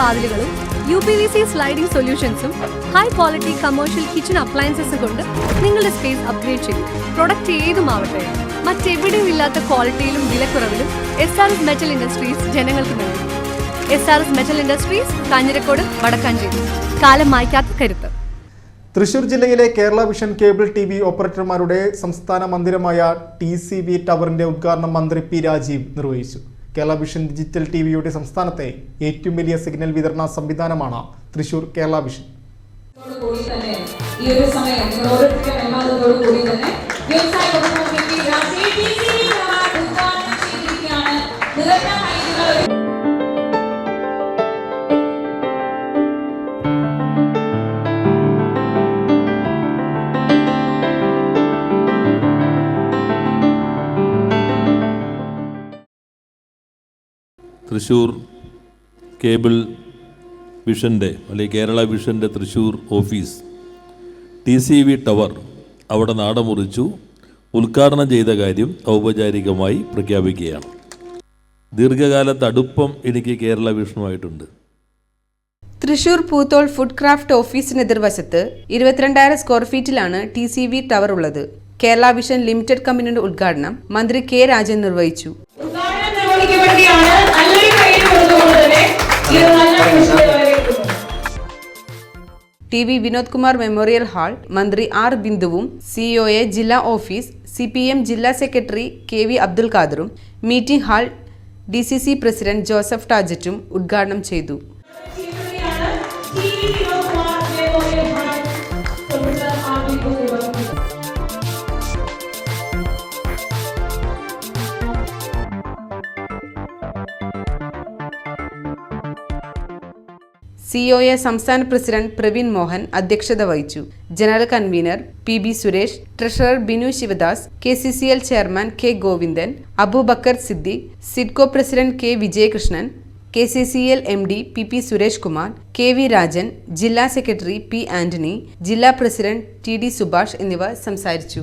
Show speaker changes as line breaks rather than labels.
വാതിലുകളും U P V C sliding സൊല്യൂഷൻസും high quality commercial kitchen appliances കൊണ്ട് നിങ്ങളുടെ space upgrade ചെയ്യും പ്രൊഡക്റ്റ് ഏതുമാവട്ടെ മറ്റെവിടെയും ഇല്ലാത്ത ക്വാളിറ്റിയിലും വിലക്കുറവിലും S R S metal industries ജനങ്ങൾക്ക് നൽകും. S R S metal industries Kanjirakode Wadakkanchery കാലം മായ്ക്കാത്ത കരുത്ത്.
തൃശൂർ ജില്ലയിലെ Kerala vision cable T V ഓപ്പറേറ്റർമാരുടെ സംസ്ഥാന മന്ദിരമായ ടി സി വി ടവറിന്റെ ഉദ്ഘാടനം മന്ത്രി പി രാജീവ് നിർവഹിച്ചു. കേരള വിഷൻ ഡിജിറ്റൽ ടി വിയുടെ സംസ്ഥാനത്തെ ഏറ്റവും വലിയ സിഗ്നൽ വിതരണ സംവിധാനമാണ് തൃശൂർ കേരള വിഷൻ.
ഈ ഒരു സമയം നിങ്ങൾ ഓരോരുത്തരും എല്ലാവരോടും കൂടി തന്നെ വ്യവസായ
തൃശ്ശൂർ കേബിൾ വിഷന്റെ അല്ലെങ്കിൽ Kerala വിഷന്റെ Thrissur office T C V tower അവിടെ നാടമുറിച്ചു ഉദ്ഘാടനം ചെയ്ത കാര്യം ഔപചാരികമായി പ്രഖ്യാപിക്കുകയാണ്. ദീർഘകാല അടുപ്പം എനിക്ക് കേരള വിഷനുമായിട്ടുണ്ട്
തൃശൂർ പൂത്തോൾ ഫുഡ് ക്രാഫ്റ്റ് ഓഫീസിന് എതിർവശത്ത് ഇരുപത്തിരണ്ടായിരം സ്ക്വയർ ഫീറ്റിലാണ് ടി സി വി ടവർ ഉള്ളത്. കേരള വിഷൻ ലിമിറ്റഡ് കമ്പനിയുടെ ഉദ്ഘാടനം മന്ത്രി കെ രാജൻ നിർവഹിച്ചു.
നല്ലൊരു കൊടുത്തുകൊണ്ട് തന്നെ ഈ ഒരു നല്ല വിഷയം വരവേൽക്കുന്നു
T V Vinod Kumar memorial hall മന്ത്രി ആർ ബിന്ദുവും സിഇഒയെ ജില്ലാ ഓഫീസ് സി പി എം ജില്ലാ secretary K V Abdul ഖാദറും meeting hall D C C president Joseph ടാജറ്റും ഉദ്ഘാടനം ചെയ്തു. സിഒഎ സംസ്ഥാന പ്രസിഡന്റ് പ്രവീൺ മോഹൻ അധ്യക്ഷത വഹിച്ചു. General convener P B Suresh treasurer Binu Sivadas K C C L chairman K Govindan Abubakar Siddique SIDCO president K Vijayakrishnan K C C L M D P P Suresh Kumar K V Rajan ജില്ലാ secretary P Antony ജില്ലാ president T D Subhash എന്നിവർ സംസാരിച്ചു.